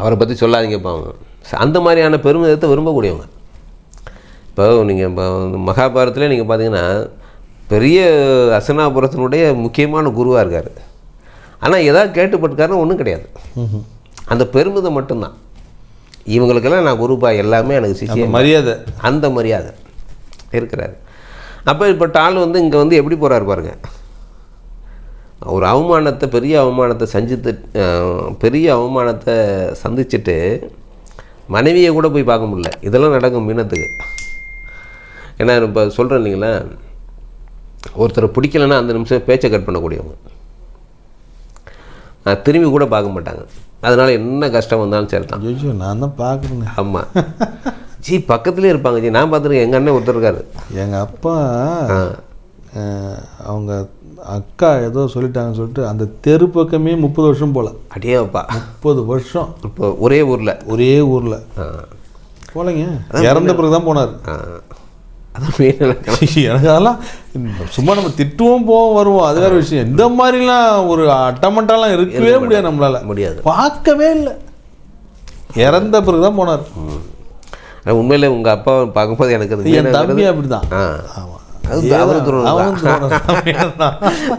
அவரை பற்றி சொல்லாதீங்க பாவம். அந்த மாதிரியான பெருமிதத்தை விரும்பக்கூடியவங்க. இப்போ நீங்கள் இப்போ மகாபாரதத்தில் நீங்கள் பார்த்தீங்கன்னா பெரிய அசனாபுரத்தினுடைய முக்கியமான குருவாக இருக்கார். ஆனால் ஏதாவது கேட்டுப்பட்டுக்காருன்னு ஒன்றும் கிடையாது. அந்த பெருமிதம் மட்டும்தான். இவங்களுக்கெல்லாம் நான் குருப்பா எல்லாமே எனக்கு சிஷியம் மரியாதை. அந்த மரியாதை. இருக்கிறாரு. அப்போ இப்போ ஆள் வந்து இங்கே வந்து எப்படி போகிறாரு பாருங்க. ஒரு அவமானத்தை பெரிய அவமானத்தை சந்தித்து பெரிய அவமானத்தை சந்திச்சுட்டு மனைவியை கூட போய் பார்க்க முடியல. இதெல்லாம் நடக்கும் மீனத்துக்கு. ஏன்னா இப்போ சொல்கிறேன் இல்லைங்களா? ஒருத்தரை பிடிக்கலன்னா அந்த நிமிஷம் பேச்சை கட் பண்ணக்கூடியவங்க. திரும்பி கூட பார்க்க மாட்டாங்க. அதனால் என்ன கஷ்டம் வந்தாலும் சரி தான் ஐயோ நான் தான் பார்க்குறேங்க ஆமாம் ஜி பக்கத்துலேயே இருப்பாங்க. ஜி நான் பார்த்துருக்கேன். எங்கள் அண்ணன் ஒருத்தர் இருக்காரு. எங்கள் அப்பா அவங்க அக்கா ஏதோ சொல்லிட்டாங்கன்னு சொல்லிட்டு அந்த தெரு பக்கமே முப்பது வருஷம் போல. அடியேப்பா முப்பது வருஷம். இப்போ ஒரே ஊரில். ஒரே ஊரில். போலங்க. இறந்த பிறகு தான் போனார். எனக்கு அதெல்லாம் சும்மா நம்ம திட்டுவோம் போவோம் வருவோம். அது வேற விஷயம். இந்த மாதிரிலாம் ஒரு அட்டமட்டாலாம் இருக்கவே முடியாது நம்மளால. முடியாது. பார்க்கவே இல்லை. இறந்த பிறகு தான் போனார் உண்மையில் உங்கள் அப்பாவை பார்க்கும்போது எனக்கு என் தம்பி அவனும் தான். தான்.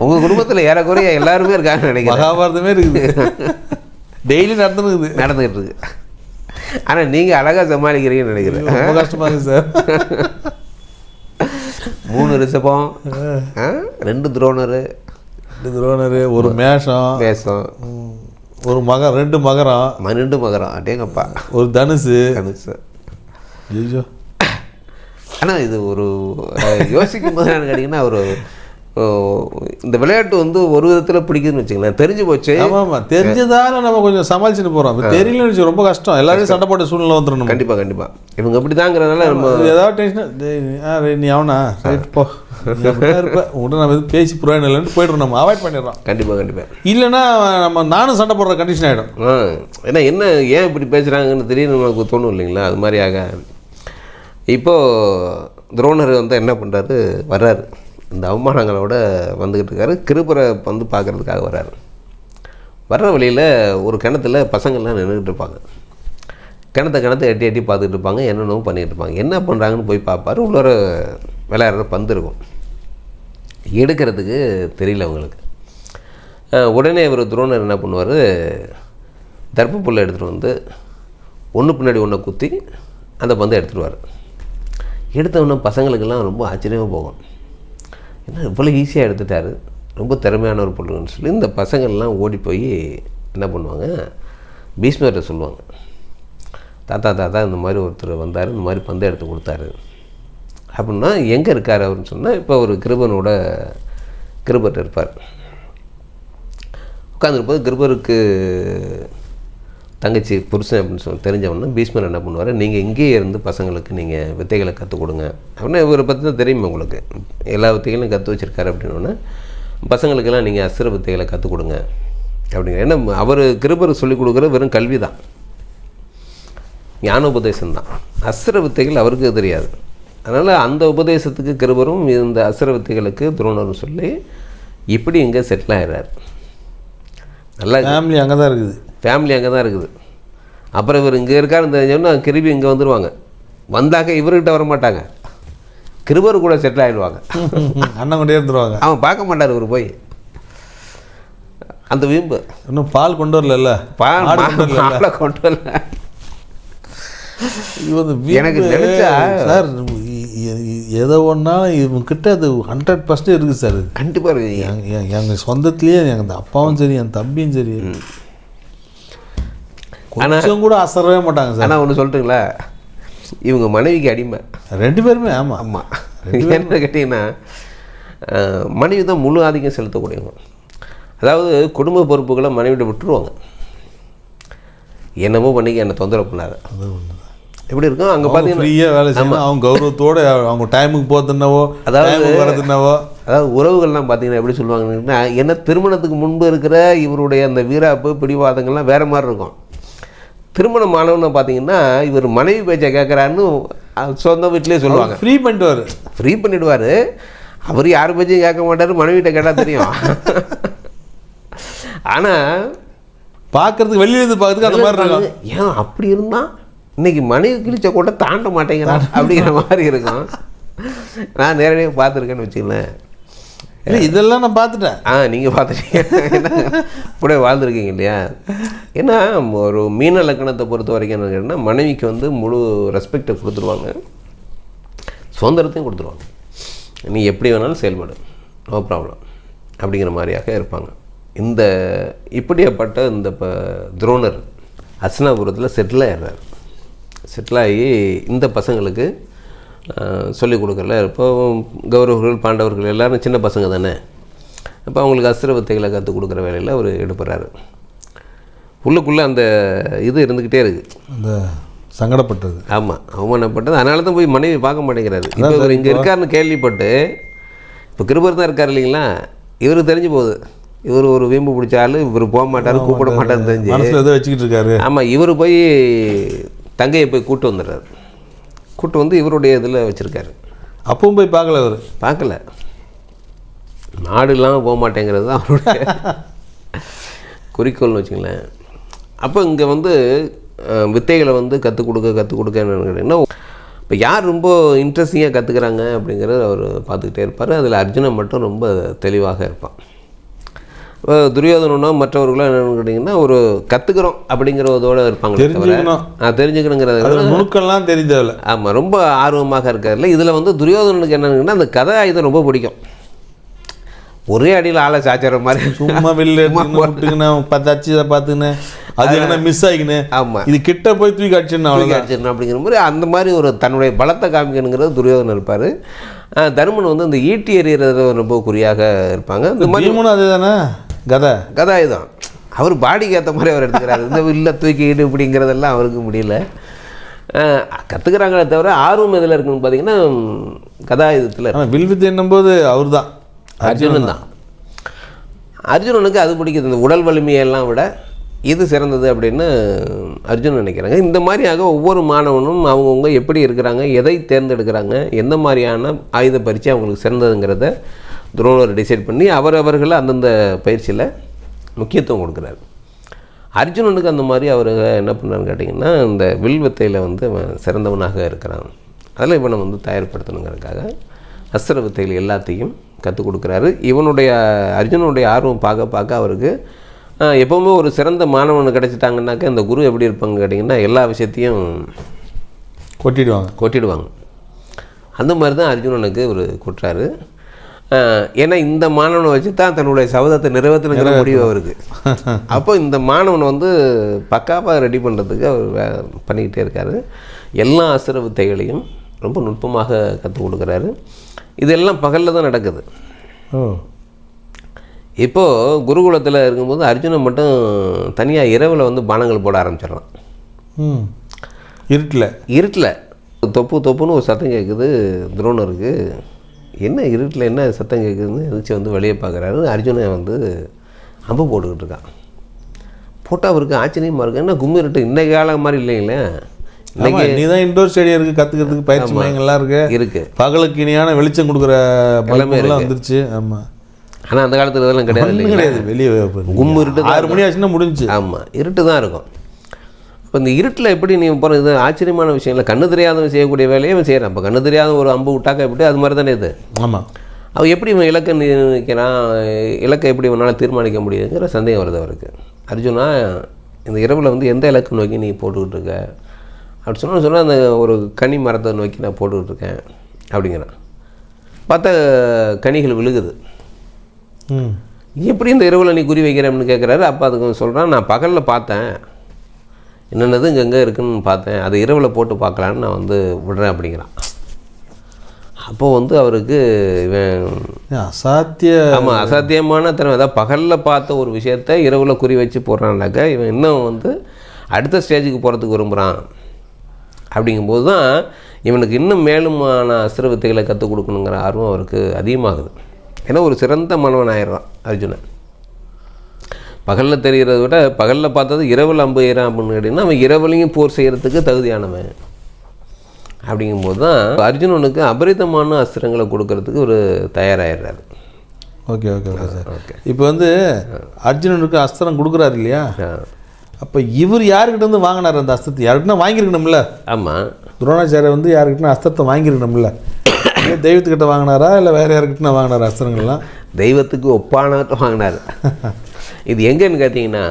உங்கள் குடும்பத்தில் ஏறக்குறைய எல்லாருமே இருக்காங்கன்னு நினைக்கிறேன். மகாபாரதமே இருக்குது. டெய்லி நடந்துருக்குது. நடந்துகிட்டு இருக்கு. ஆனால் நீங்கள் அழகாக சமாளிக்கிறீங்கன்னு நினைக்கிறேன். கஷ்டமா இருக்கு சார். மூணு ரிஷபம் ரெண்டு துரோணரு. ரெண்டு துரோணரு ஒரு மேஷம். வேஷம் ம், ஒரு மகரம் ரெண்டு மகரம். ரெண்டு மகரம். அடேங்கப்பா. ஒரு தனுசு. கணுசு ஐயோ ஆனால் இது ஒரு யோசிக்கும் போது என்ன கேட்டிங்கன்னா ஒரு இந்த விளையாட்டு வந்து ஒரு விதத்தில் பிடிக்குதுன்னு வச்சுங்களேன் தெரிஞ்சு போச்சு. ஆமா ஆமா. தெரிஞ்சதால நம்ம கொஞ்சம் சமாளிச்சுட்டு போறோம். இப்ப தெரியலன்னு வச்சு ரொம்ப கஷ்டம். எல்லாரையும் சண்டை போட்ட சூழ்நிலை வந்துடும் நம்ம. கண்டிப்பாக கண்டிப்பாக இவங்க அப்படி தாங்கிறதுனால நம்ம ஏதாவது டென்ஷன் நீ அவனா? ரைட் போ. உடனே நம்ம எதுவும் பேசி புரோஜனம் இல்லைன்னு போயிடுறோம் நம்ம. அவாய்ட் பண்ணிடுறோம். கண்டிப்பாக கண்டிப்பாக இல்லைன்னா நம்ம நானும் சண்டை போடுற கண்டிஷன் ஆயிடும். ஆ. ஏன்னா என்ன ஏன் இப்படி பேசுகிறாங்கன்னு திடீர்னு நமக்கு தோணும் இல்லைங்களா? அது மாதிரியாக இப்போது துரோணர் வந்து என்ன பண்ணுறாரு வர்றாரு. இந்த அவமானங்களோட வந்துக்கிட்டு இருக்காரு. கிருபரை வந்து பார்க்குறதுக்காக வர்றாரு. வர்ற வழியில் ஒரு கிணத்துல பசங்கள்லாம் நின்றுக்கிட்டு இருப்பாங்க. கிணத்த கிணத்த எட்டி எட்டி பார்த்துட்டு இருப்பாங்க. என்னென்னவும் பண்ணிகிட்டு இருப்பாங்க. என்ன பண்ணுறாங்கன்னு போய் பார்ப்பாரு. உள்ளார விளையாடுற பந்து இருக்கும். எடுக்கிறதுக்கு தெரியல அவங்களுக்கு. உடனே இவர் துரோணர் என்ன பண்ணுவார்? தர்ப்ப புல்லை எடுத்துகிட்டு வந்து ஒன்று பின்னாடி ஒன்றை குத்தி அந்த பந்தை எடுத்துடுவார் எடுத்த பசங்களுக்கெல்லாம் ரொம்ப ஆச்சரியமாக போகும். என்ன இவ்வளோ ஈஸியாக எடுத்துட்டாரு. ரொம்ப திறமையான ஒரு பொருள்னு சொல்லி இந்த பசங்கள்லாம் ஓடி போய் என்ன பண்ணுவாங்க? பீஷ்மர்கிட்ட சொல்லுவாங்க. தாத்தா தாத்தா இந்த மாதிரி ஒருத்தர் வந்தார். இந்த மாதிரி பந்தை எடுத்து கொடுத்தாரு. அப்படின்னா எங்கே இருக்கார் அவருன்னு சொன்னால் இப்போ ஒரு கிருபனோட கிருபர்கிட்ட இருப்பார். உட்காந்துருப்போது கிருபருக்கு தங்கச்சி புருஷன் அப்படின்னு சொல்லி தெரிஞ்சவொடனே பீஷ்மர் என்ன பண்ணுவார்? நீங்கள் இங்கேயே இருந்து பசங்களுக்கு நீங்கள் வித்தைகளை கற்றுக் கொடுங்க. அப்படின்னா இவரை பற்றி தான் தெரியுமா உங்களுக்கு. எல்லா வித்தைகளையும் கற்று வச்சிருக்காரு அப்படின்னோடனே பசங்களுக்கெல்லாம் நீங்கள் அசுர வித்தைகளை கற்றுக் கொடுங்க. அப்படிங்கிற ஏன்னா அவர் கிருபர் சொல்லிக் கொடுக்குற வெறும் கல்வி தான் ஞானோபதேசம் தான் அசுர வித்தைகள் அவருக்கு தெரியாது. அதனால் அந்த உபதேசத்துக்கு கிருபரும் இந்த அசுர வித்தைகளுக்கு துரோணரும் சொல்லி இப்படி இங்கே செட்டில் ஆகிறார் நல்லா ஃபேமிலி அங்கே தான் இருக்குது. ஃபேமிலி அங்கே தான் இருக்குது. அப்புறம் இவர் இங்கே இருக்காருன்னு தெரிஞ்சோன்னா கிருபி இங்கே வந்துடுவாங்க வந்தாக்க இவர்கிட்ட வர மாட்டாங்க கிருபர் கூட செட்டில் ஆகிடுவாங்க அண்ணன் கொண்டே இருந்துருவாங்க. அவன் பார்க்க மாட்டார் இவர் போய். அந்த வீம்பு. இன்னும் பால் கொண்டு வரல பால் மாடு கொண்டு வரல. எனக்கு நினைச்சா- சார் எதை ஒன்றா இவங்கிட்ட அது ஹண்ட்ரட் பர்சன்ட் இருக்குது சார். கண்டிப்பாக இருக்கு. எங்க- எங்க- எங்க சொந்தத்திலேயே எங்க அப்பாவும் சரி என் தம்பியும் சரி. கொஞ்சம் கூட அசரவே மாட்டாங்க சார். ஆனால் ஒன்று சொல்லட்டுங்களா இவங்க மனைவிக்கு அடிமை. ரெண்டு பேருமே ஆமாம் ஆமாம் என்ன கேட்டிங்கன்னா மனைவி தான் முழு ஆதிக்கம் செலுத்தக்கூடியவங்க. அதாவது குடும்ப பொறுப்புகளை மனைவிட்ட விட்டுருவாங்க. என்னமோ பண்ணிக்க என்னை தொந்தரவு பண்ணாத எப்படி இருக்கும் அங்கே பார்த்தீங்கன்னா ஃப்ரீயாக வேலை செய்யணும். அவங்க கௌரவத்தோட அவங்க டைமுக்கு போகிறதுனாவோ அதாவது- வரதுனாவோ அதாவது உறவுகள்லாம் பார்த்தீங்கன்னா எப்படி சொல்லுவாங்கன்னா என்ன திருமணத்துக்கு முன்பு இருக்கிற இவருடைய அந்த வீராப்பு பிடிவாதங்கள்லாம் வேறு மாதிரி இருக்கும். திருமணம் ஆனவனை பார்த்தீங்கன்னா இவர் மனைவி பேச்சை கேட்குறாருன்னு சொந்த வீட்டிலே சொல்லுவாங்க. ஃப்ரீ பண்ணிட்டு ஃப்ரீ பண்ணிடுவார். அவர் யார் பேச்சையும் கேட்க மாட்டார் மனைவிட்ட கேட்டால் தெரியும். ஆனால் பார்க்கறதுக்கு வெளியில இருந்து பார்க்கறதுக்கு அந்த மாதிரி ஏன் அப்படி இருந்தா இன்னைக்கு மனைவி கிழிச்ச கூட தாண்ட மாட்டேங்கிறான் அப்படிங்கிற மாதிரி இருக்கும். நான் நேரடியாக பார்த்துருக்கேன்னு வச்சுங்களேன் இல்லை இதெல்லாம் நான் பார்த்துட்டேன். ஆ நீங்கள் பார்த்துட்டீங்க. கூட வாழ்ந்துருக்கீங்க இல்லையா? ஏன்னா ஒரு மீன லக்கணத்தை பொறுத்த வரைக்கும் என்ன கேட்டால் மனைவிக்கு வந்து முழு ரெஸ்பெக்டை கொடுத்துருவாங்க. சுதந்திரத்தையும் கொடுத்துருவாங்க. நீ எப்படி வேணாலும் செயல்படு. நோ ப்ராப்ளம் அப்படிங்கிற மாதிரியாக இருப்பாங்க. இந்த இப்படியாப்பட்ட இந்த இப்போ துரோணர் அஸ்னாபுரத்தில் செட்டில் ஆயிடுறாரு. செட்டில் ஆகி இந்த பசங்களுக்கு சொல்லிக் கொடுக்கல இப்போ கௌரவர்கள் பாண்டவர்கள் எல்லாரும் சின்ன பசங்க தானே. அப்போ அவங்களுக்கு அஸ்திர வித்தைகளை கற்றுக் கொடுக்குற வேலையில் அவர் எடுப்புறாரு உள்ளுக்குள்ளே அந்த இது இருந்துக்கிட்டே இருக்குது அந்த சங்கடப்பட்டது. ஆமாம் அவமானப்பட்டது. அதனால தான் போய் மனைவி பார்க்க மாட்டேங்கிறாரு. இப்போ இவர் இங்கே இருக்காருன்னு கேள்விப்பட்டு இப்போ கிருபர் தான் இருக்கார் இல்லைங்களா? இவருக்கு தெரிஞ்சு போகுது. இவர் ஒரு வீம்பு பிடிச்ச ஆளு இவர் போக மாட்டார் கூப்பிட மாட்டாருன்னு தெரிஞ்சு. வச்சுக்கிட்டு இருக்காரு. ஆமாம் இவர் போய் தங்கையை போய் கூட்டு வந்துடுறாரு. கூட்டு வந்து இவருடைய இதில் வச்சுருக்காரு. அப்பவும் போய் பார்க்கல அவர் பார்க்கல. நாடு இல்லாமல் போக மாட்டேங்கிறது தான் அவருடைய குறிக்கோள்னு வச்சுங்களேன் அப்போ இங்கே வந்து வித்தைகளை வந்து கற்றுக் கொடுக்க கற்றுக் கொடுக்க என்னன்னு கேட்டிங்கன்னா இப்போ யார் ரொம்ப இன்ட்ரெஸ்டிங்காக கற்றுக்குறாங்க அப்படிங்கிறத அவர் பார்த்துக்கிட்டே இருப்பார். அதில் அர்ஜுனன் மட்டும் ரொம்ப தெளிவாக இருப்பான். இப்போ துரியோதனனோ மற்றவர்களோ என்னென்னு கேட்டிங்கன்னா ஒரு கற்றுக்குறோம் அப்படிங்கிறதோட இருப்பாங்க தெரிஞ்சுக்கணும். தெரிஞ்சுக்கணுங்கிறது அதில் நுணுக்கம்லாம் தெரிஞ்சதில்ல. ஆமாம் ரொம்ப ஆர்வமாக இருக்கார்ல இதில் வந்து துரியோதனனுக்கு என்னன்னா அந்த கதை ஆயுதம் ரொம்ப பிடிக்கும். ஒரே அடியில் ஆளை சாச்சுற மாதிரி. சும்மா வெளில விட்டுக்கின்னு பத்து அச்சு இதை பார்த்துக்கின்னு அது என்ன மிஸ் ஆகிக்கின்னு ஆமாம் இது கிட்ட போய் தூக்கி அடிச்சுன்னு அவ்வளோதான் அடிச்சிடணும் அப்படிங்கிற மாதிரி அந்த மாதிரி ஒரு தன்னுடைய பலத்தை காமிக்கணுங்கிறது துரியோதனன் இருப்பார். தருமன் வந்து இந்த ஈட்டி எறிகிறதுல ரொம்ப குறியாக இருப்பாங்க. இந்த மாதிரி அதே தானே கதை. கதாயுதம் அவர் பாடிக்கு ஏற்ற மாதிரி அவர் எடுத்துக்கிறாரு. இந்த வில்ல தூக்கிட்டு இப்படிங்கிறதெல்லாம் அவருக்கு முடியல. கற்றுக்குறாங்களே தவிர ஆர்வம் எதில் இருக்குன்னு பார்த்தீங்கன்னா கதாயுதத்தில் வில்வித்தை என்னும்போது அவர் தான் அர்ஜுனன் தான். அர்ஜுனனுக்கு அது பிடிக்குது. இந்த உடல் வலிமையெல்லாம் விட இது சிறந்தது அப்படின்னு அர்ஜுனன் நினைக்கிறாங்க. இந்த மாதிரியாக ஒவ்வொரு மாணவனும் அவங்கவுங்க எப்படி இருக்கிறாங்க எதை தேர்ந்தெடுக்கிறாங்க எந்த மாதிரியான ஆயுத பயிற்சி அவங்களுக்கு சிறந்ததுங்கிறத துரோணர் டிசைட் பண்ணி அவரவர்கள் அந்தந்த பயிற்சியில் முக்கியத்துவம் கொடுக்குறாரு. அர்ஜுனனுக்கு அந்த மாதிரி அவர் என்ன பண்ணாருன்னு கேட்டிங்கன்னா இந்த வில்வித்தையில் வந்து அவன் சிறந்தவனாக இருக்கிறான். அதில் இவனை வந்து தயார்படுத்தணுங்கிறதுக்காக அஸ்திர வித்தைகள் எல்லாத்தையும் கற்றுக் கொடுக்குறாரு. இவனுடைய அர்ஜுனனுடைய ஆர்வம் பார்க்க பார்க்க அவருக்கு எப்பவுமே ஒரு சிறந்த மாணவன் கிடச்சிட்டாங்கன்னாக்க இந்த குரு எப்படி இருப்பாங்க கேட்டிங்கன்னா எல்லா விஷயத்தையும் கொட்டிடுவாங்க. கொட்டிடுவாங்க. அந்த மாதிரி தான் அர்ஜுனனுக்கு ஒரு கொட்டுறாரு. ஏன்னா இந்த மாணவனை வச்சு தான் தன்னுடைய சபதத்தை நிறைவேற்றணுங்கிற முடிவு அவருக்கு. அப்போ இந்த மாணவனை வந்து பக்காவாக ரெடி பண்ணுறதுக்கு அவர் பண்ணிக்கிட்டே இருக்காரு. எல்லா அசுர வித்தைகளையும் ரொம்ப நுட்பமாக கற்றுக் கொடுக்குறாரு. இதெல்லாம் பகலில் தான் நடக்குது. இப்போது குருகுலத்தில் இருக்கும்போது அர்ஜுனன் மட்டும் தனியாக இரவில் வந்து பானங்கள் போட ஆரம்பிச்சிடறான். இருட்டில். இருட்டில். தொப்பு தொப்புன்னு ஒரு சத்தம் கேட்குது துரோணருக்கு. என்ன இருட்டில் என்ன சத்தம் கேட்குதுன்னு எதிர்த்து வந்து வெளியே பார்க்குறாரு. அர்ஜுனன் வந்து அம்பு போட்டுக்கிட்டு இருக்கான். போட்டால் அவருக்கு ஆச்சரியமாக இருக்கு என்ன கும்மி இருட்டு? இன்னைக்கு காலம் மாதிரி இல்லைங்களே ஆமா நீ தான் இண்டோர் ஸ்டேடியம் இருக்கு கத்துக்கிறதுக்கு பயிற்சி மையங்கள்லாம் இருக்கு. இருக்கு. பகலுக்கு இனியான வெளிச்சம் கொடுக்குற பல்புலாம் வந்துருச்சு. ஆமா. ஆனால் அந்த காலத்தில் இதெல்லாம் கிடையாது கிடையாது வெளியே கும்மு இருட்டு ஆறு மணி ஆச்சுன்னா முடிஞ்சு ஆமாம் இருட்டு தான் இருக்கும். இப்போ இந்த இருட்டில் எப்படி நீ போகிற இது ஆச்சரியமான விஷயம் இல்லை. கண்ணு தெரியாதவன் செய்யக்கூடிய வேலையை அவன் செய்கிறான். அப்போ கண்ணு தெரியாத ஒரு அம்பு விட்டாக்கா எப்படி அது மாதிரி தானே இது? ஆமா அவன் எப்படி இவன் இலக்கை நிர்ணயிக்கிறான்? இலக்கை எப்படி இவனால் தீர்மானிக்க முடியுங்கிற சந்தேகம் வருது அவருக்கு. அர்ஜுனா இந்த இரவில் வந்து எந்த இலக்கை நோக்கி நீ போட்டுக்கிட்டு இருக்க? அப்படி சொன்ன சொன்னால் அந்த ஒரு கனி மரத்தை நோக்கி நான் போட்டுக்கிட்டு இருக்கேன் அப்படிங்கிறான். பார்த்தா கனிகள் விழுகுது. எப்படி இந்த இரவில் நீ குறி வைக்கிறேன்னு கேட்குறாரு. அப்போ அதுக்கு சொல்கிறான் நான் பகலில் பார்த்தேன். என்னென்னது இங்கே எங்கே இருக்குன்னு பார்த்தேன். அது இரவில் போட்டு பார்க்கலான்னு நான் வந்து விடுறேன் அப்படிங்கிறான். அப்போது வந்து அவருக்கு இவன் அசாத்திய ஆமாம் அசாத்தியமான திறமை. அதாவது பகலில் பார்த்த ஒரு விஷயத்த இரவில் குறி வச்சு போடுறான்னாக்கா இவன் இன்னும் வந்து அடுத்த ஸ்டேஜுக்கு போகிறதுக்கு விரும்புகிறான் அப்படிங்கும்போது தான் இவனுக்கு இன்னும் மேலுமான அஸ்திர வித்தைகளை கற்றுக் கொடுக்கணுங்கிற ஆர்வம் அவருக்கு அதிகமாகுது. ஏன்னா ஒரு சிறந்த மாணவன் ஆயிடுறான் அர்ஜுனன். பகலில் தெரிகிறத விட பகலில் பார்த்தது இரவில் அம்பு ஏறான் அப்படின்னு கேட்டிங்கன்னா அவன் இரவுலையும் போர் செய்கிறதுக்கு தகுதியானவன். அப்படிங்கும்போது தான் அர்ஜுனனுக்கு அபரிதமான அஸ்திரங்களை கொடுக்கறதுக்கு ஒரு தயாராகிடுறாரு okay okay okay sir. Okay. இப்போ வந்து அர்ஜுனனுக்கு அஸ்திரம் கொடுக்குறாரு இல்லையா. அப்போ இவர் யாருக்கிட்ட இருந்து வாங்கினார் அந்த அஸ்தத்தை யாருக்கிட்ட வாங்கியிருக்கணும்ல? ஆமாம் துரோணாச்சாரியர் வந்து யாருக்கிட்ட அஸ்திரத்தை வாங்கியிருக்கணும்ல? தெய்வத்துக்கிட்ட வாங்கினாரா? இல்லை வேற யாருக்கிட்ட வாங்கினாரா அஸ்திரங்கள்லாம்? தெய்வத்துக்கு ஒப்பானவற்றை வாங்கினார். இது எங்கன்னு கேட்டிங்கன்னா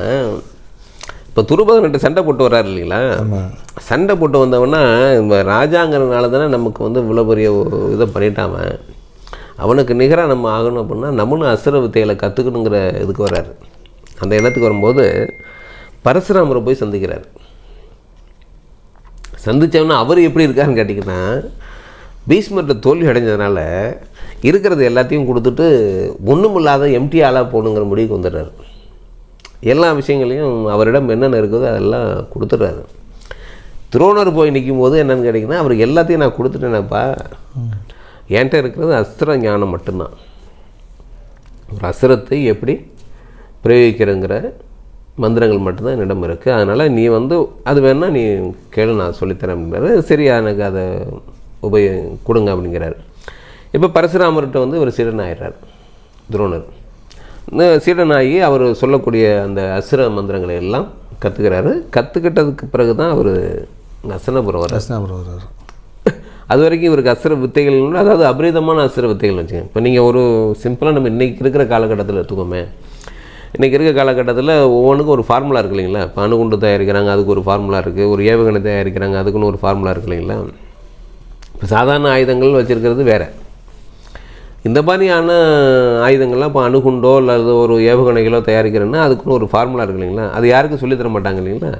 இப்போ துருபதன்கிட்ட சண்டை போட்டு வர்றாரு இல்லைங்களா? சண்டை போட்டு வந்தவனா இந்த ராஜாங்கிறதுனால தானே நமக்கு வந்து இவ்வளோ பெரிய இதை பண்ணிட்டாம அவனுக்கு நிகராக நம்ம ஆகணும் அப்படின்னா நம்மளும் அசுர வித்தைகளை கற்றுக்கணுங்கிற இதுக்கு வர்றாரு. அந்த எண்ணத்துக்கு வரும்போது பரசுராமரை போய் சந்திக்கிறார். சந்திச்சவனா அவர் எப்படி இருக்காருன்னு கேட்டிங்கன்னா பீஷ்மர்கிட்ட தோல்வி அடைஞ்சதுனால இருக்கிறது எல்லாத்தையும் கொடுத்துட்டு ஒன்றுமில்லாத எம்டி ஆளாக போகணுங்கிற முடிவுக்கு வந்துடுறாரு. எல்லா விஷயங்களையும் அவரிடம் என்னென்ன இருக்குதோ அதெல்லாம் கொடுத்துட்றாரு. துரோணர் போய் நிற்கும் போது என்னென்னு கேட்டிங்கன்னா அவருக்கு எல்லாத்தையும் நான் கொடுத்துட்டேனப்பா. என்கிட்ட இருக்கிறது அஸ்திர ஞானம் மட்டும்தான். ஒரு அசுரத்தை எப்படி பிரயோகிக்கிறங்கிற மந்திரங்கள் மட்டும்தான் என்னிடம் இருக்குது அதனால் நீ வந்து அது வேணால் நீ கேளு நான் சொல்லித்தரேன் அப்படின்னாரு சரி எனக்கு அதை உபயோ கொடுங்க அப்படிங்கிறாரு. இப்போ பரசுராமர்கிட்ட வந்து ஒரு சீடன் ஆயிடுறார் துரோணர். சீடனாகி அவர் சொல்லக்கூடிய அந்த அசுர மந்திரங்களை எல்லாம் கற்றுக்கிறாரு கற்றுக்கிட்டதுக்கு பிறகு தான் அவர் அசனபுரம் வர்றார். கிருஷ்ணாபுரம் வர்றாரு. அது வரைக்கும் இவருக்கு அசுர வித்தைகள் அதாவது அபரிதமான அசுர வித்தைகள் வச்சுங்க இப்போ நீங்கள் ஒரு சிம்பிளாக நம்ம இன்றைக்கி இருக்கிற காலகட்டத்தில் எடுத்துக்கோமே. இன்றைக்கி இருக்க காலகட்டத்தில் ஒவ்வொன்றுக்கும் ஒரு ஃபார்முலா இருக்கு இல்லைங்களா? இப்போ அணுகுண்டு தயாரிக்கிறாங்க அதுக்கு ஒரு ஃபார்முலா இருக்குது ஒரு ஏவுகணை தயாரிக்கிறாங்க அதுக்குன்னு ஒரு ஃபார்முலா இருக்கு இல்லைங்களா? இப்போ சாதாரண ஆயுதங்கள் வச்சுருக்கிறது வேறு. இந்த மாதிரியான ஆயுதங்கள்லாம் இப்போ அணுகுண்டோ அல்லது ஒரு ஏவுகணைகளோ தயாரிக்கிறேன்னா அதுக்குன்னு ஒரு ஃபார்முலா இருக்கு இல்லைங்களா? அது யாருக்கும் சொல்லித் தர மாட்டாங்க இல்லைங்களா?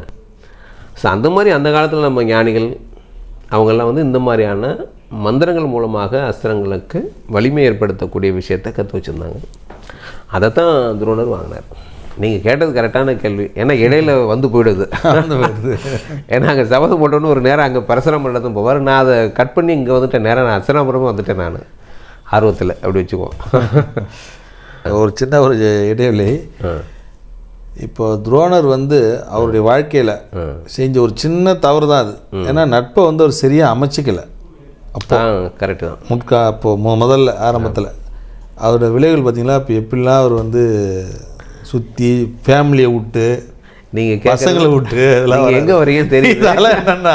ஸோ அந்த மாதிரி அந்த காலத்தில் நம்ம ஞானிகள் அவங்கெல்லாம் வந்து இந்த மாதிரியான மந்திரங்கள் மூலமாக அஸ்திரங்களுக்கு வலிமை ஏற்படுத்தக்கூடிய விஷயத்தை கற்று வச்சுருந்தாங்க. அதைத்தான் துரோணர் வாங்கினார். நீங்கள் கேட்டது கரெக்டான கேள்வி. ஏன்னா இடையில வந்து போயிடுது. ஏன்னா அங்கே சபதம் போட்டோன்னு ஒரு நேரம் அங்கே பரசுராம இடத்தும் போவார். நான் அதை கட் பண்ணி இங்கே வந்துட்டேன். நேரம் நான் அசனாபுரமும் வந்துட்டேன் நான். ஆர்வத்தில் அப்படி வச்சுக்குவோம் ஒரு சின்ன ஒரு இடைவெளி. இப்போ துரோணர் வந்து அவருடைய வாழ்க்கையில் செஞ்ச ஒரு சின்ன தவறு தான் அது ஏன்னா நட்பை வந்து அவர் சரியாக அமைச்சிக்கல. ஆ கரெக்டு தான். முட்கா அப்போ மு முதல்ல ஆரம்பத்தில். அவரோட விளைவுகள் பார்த்தீங்களா? இப்போ எப்படிலாம் அவர் வந்து சுற்றி ஃபேமிலியை விட்டு நீங்கள் பசங்களை விட்டு நீங்கள் எங்கே வரீங்கன்னு தெரியும் இதெல்லாம் என்னன்னா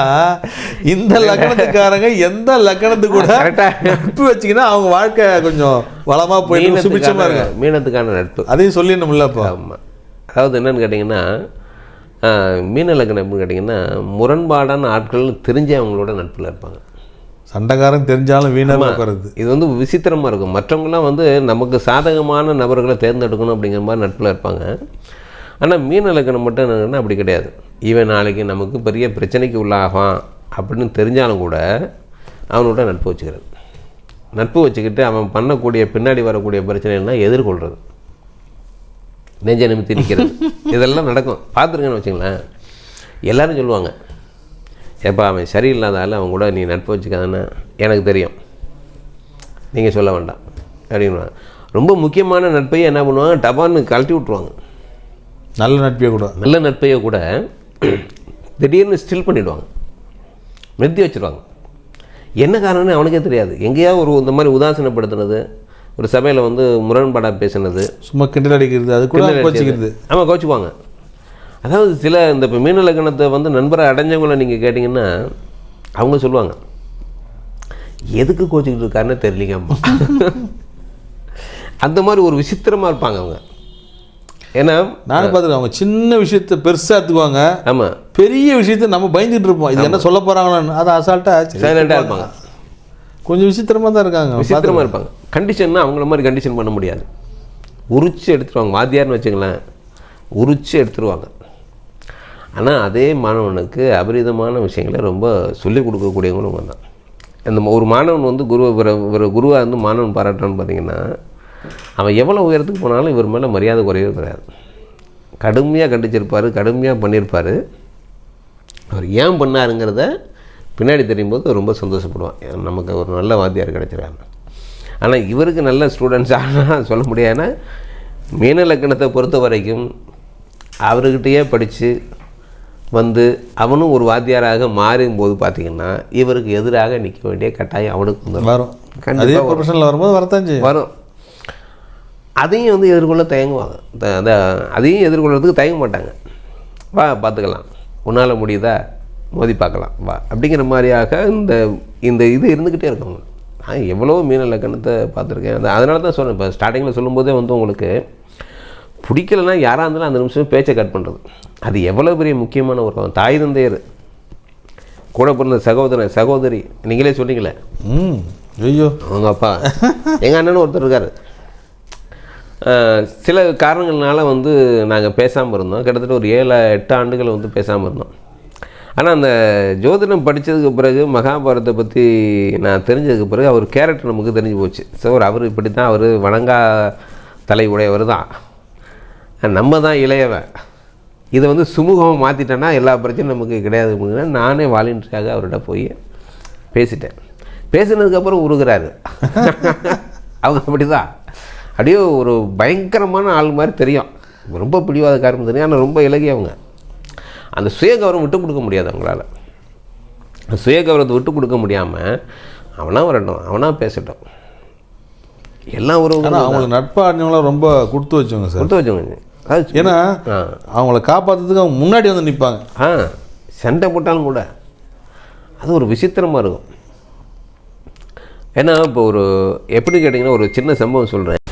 இந்த லக்கணத்துக்காரங்க எந்த லக்கணத்துக்கு கூட கரெக்டாக நட்பு வச்சிங்கன்னா அவங்க வாழ்க்கை கொஞ்சம் வளமா போயிட்டு மீனத்துக்கான இருக்கும் மீனத்துக்கான நட்பு. அதையும் சொல்லிடணும்ல அப்போ. ஆமாம் அதாவது என்னன்னு கேட்டிங்கன்னா மீன எப்படின்னு கேட்டிங்கன்னா முரண்பாடான ஆட்கள் தெரிஞ்சு அவங்களோட நட்பில் இருப்பாங்க. சண்டைக்காரன் தெரிஞ்சாலும் வீணாக உட்காருது. இது வந்து விசித்திரமாக இருக்கும். மற்றவங்களாம் வந்து நமக்கு சாதகமான நபர்களை தேர்ந்தெடுக்கணும் அப்படிங்கிற மாதிரி நட்பில் இருப்பாங்க. ஆனால் மீன லக்னம் மட்டும் என்னன்னா அப்படி கிடையாது. இவன் நாளைக்கு நமக்கு பெரிய பிரச்சனைக்கு உள்ளாகான் அப்படின்னு தெரிஞ்சாலும் கூட அவனோட நட்பு வச்சுக்கிறது. நட்பு வச்சுக்கிட்டு அவன் பண்ணக்கூடிய பின்னாடி வரக்கூடிய பிரச்சனைனா எதிர்கொள்கிறது நெஞ்ச நிமித்தி நிற்கிறது இதெல்லாம் நடக்கும். பார்த்துருங்கன்னு வச்சுங்களேன். எல்லோரும் சொல்லுவாங்க எப்போ அவன் சரியில்லாதால அவன் கூட நீ நட்பு வச்சுக்காதன்னு எனக்கு தெரியும். நீங்கள் சொல்ல வேண்டாம். அப்படின்னு ரொம்ப முக்கியமான நட்பையை என்ன பண்ணுவாங்க? டபான்னு கழட்டி விட்ருவாங்க நல்ல நட்பே கூட. நல்ல நட்பையை கூட திடீர்னு ஸ்டில் பண்ணிடுவாங்க. நிறுத்தி வச்சிருவாங்க. என்ன காரணம்னு அவனுக்கே தெரியாது. எங்கேயாவது ஒரு இந்த மாதிரி உதாசீனப்படுத்துனது ஒரு சபையில் வந்து முரண்பாடாக பேசுனது சும்மா கிண்டல் அடிக்கிறது அது கூட வச்சுக்கிறது ஆமாம் கோச்சுக்குவாங்க. அதாவது சில இந்த இப்போ மீன லக்கணத்தை வந்து நண்பரை அடைஞ்சவங்கள நீங்கள் கேட்டிங்கன்னா அவங்க சொல்லுவாங்க எதுக்கு கோச்சிக்கிட்டு இருக்காருன்னு தெரியலங்கம்மா. அந்த மாதிரி ஒரு விசித்திரமாக இருப்பாங்க அவங்க. ஏன்னா நானும் பார்த்துருக்கேன் அவங்க சின்ன விஷயத்த பெருசா எடுத்துக்குவாங்க. ஆமாம் பெரிய விஷயத்த நம்ம பயந்துட்டு இருப்போம். இது என்ன சொல்ல போறாங்களான்னு. அதை அசால்ட்டா சைலண்டாக இருப்பாங்க. கொஞ்சம் விசித்திரமா தான் இருக்காங்க. விசித்திரமாக இருப்பாங்க. கண்டிஷன்னா அவங்கள மாதிரி கண்டிஷன் பண்ண முடியாது. உரிச்சு எடுத்துருவாங்க. வாத்தியார்னு வச்சுங்களேன் உரிச்சு எடுத்துருவாங்க. ஆனால் அதே மாணவனுக்கு அபரிதமான விஷயங்களை ரொம்ப சொல்லிக் கொடுக்கக்கூடியவங்களும் தான் அந்த ஒரு மாணவன் வந்து குரு ஒரு ஒரு குருவாக இருந்து மாணவன் பாராட்டுறான்னு பார்த்தீங்கன்னா அவன் எவ்வளோ உயரத்துக்கு போனாலும் இவர் மேலே மரியாதை குறையவே கிடையாது கடுமையாக கண்டிச்சிருப்பார் கடுமையாக பண்ணியிருப்பார் அவர் ஏன் பண்ணாருங்கிறத பின்னாடி தெரியும் போது ரொம்ப சந்தோஷப்படுவான். நமக்கு ஒரு நல்ல வாத்தியார் கிடைச்சிருக்காங்க ஆனால் இவருக்கு நல்ல ஸ்டூடெண்ட்ஸ் ஆனால் சொல்ல முடியாதுன்னா மீன லக்கணத்தை பொறுத்த வரைக்கும் அவர்கிட்டயே படித்து வந்து அவனும் ஒரு வாத்தியாராக மாறும் போது பார்த்தீங்கன்னா இவருக்கு எதிராக நிற்க வேண்டிய கட்டாயம் அவனுக்கு வந்துடும். வரும். வரும்போது வரத்தான் வரும். அதையும் வந்து எதிர்கொள்ள தயங்குவாங்க. அந்த அதையும் எதிர்கொள்றதுக்கு தயங்க மாட்டாங்க. வா பார்த்துக்கலாம். உன்னால் முடியுதா? மோதி பார்க்கலாம். வா. அப்படிங்கிற மாதிரியாக இந்த இந்த இது இருந்துக்கிட்டே இருக்கும். நான் எவ்வளோ மீன் இலக்கணத்தை பார்த்துருக்கேன். அது அதனால தான் சொன்னேன் இப்போ ஸ்டார்டிங்கில் சொல்லும்போதே வந்து உங்களுக்கு பிடிக்கலன்னா யாராக இருந்தாலும் அந்த நிமிஷம் பேச்சை கட் பண்ணுறது அது எவ்வளோ பெரிய முக்கியமான ஒரு தாய் தந்தையர் கூட பிறந்த சகோதரன் சகோதரி நீங்களே சொன்னீங்களே. ம். ஐயோ. அவங்க அப்பா. எங்கள் அண்ணனும் ஒருத்தர் இருக்கார். சில காரணங்கள்னால வந்து நாங்கள் பேசாமல் இருந்தோம். கிட்டத்தட்ட ஒரு ஏழு எட்டு ஆண்டுகள் வந்து பேசாமல் இருந்தோம். ஆனால் அந்த ஜோதிடம் படித்ததுக்கு பிறகு மகாபாரதத்தை பற்றி நான் தெரிஞ்சதுக்கு பிறகு அவர் கேரக்டர் நமக்கு தெரிஞ்சு போச்சு. ஸோ அவர் இப்படி தான் அவர் வணங்கா தலை உடையவர் தான். நம்ம தான் இளையவன் இதை வந்து சுமூகமாக மாற்றிட்டேன்னா எல்லா பிரச்சனையும் நமக்கு கிடையாது அப்படின்னா நானே வாலண்டியராக அவர்கிட்ட போய் பேசிட்டேன். பேசினதுக்கப்புறம் உருகுறாரு. அவங்க அப்படி தான் அப்படியே ஒரு பயங்கரமான ஆள் மாதிரி தெரியும். ரொம்ப பிடிவாதக்காரங்க தெரியும். ஆனால் ரொம்ப இலகியவங்க அந்த சுயகௌரவம் விட்டு கொடுக்க முடியாது அவங்களால. சுயகௌரவத்தை விட்டு கொடுக்க முடியாமல் அவனா வரட்டும் அவனா பேசட்டும். எல்லாம் ஆனால் உறவுகளும் அவங்களுக்கு நட்பாடினவங்களாம் ரொம்ப கொடுத்து வச்சவங்க சார். கொடுத்து வச்சவங்க. ஏன்னா அவங்கள காப்பாற்றுறதுக்கு அவங்க முன்னாடி வந்து நிற்பாங்க ஆ சண்டை போட்டாலும் கூட. அது ஒரு விசித்திரமாக இருக்கும். ஏன்னா இப்போ ஒரு எப்படி கேட்டிங்கன்னா ஒரு சின்ன சம்பவம் சொல்கிறேன்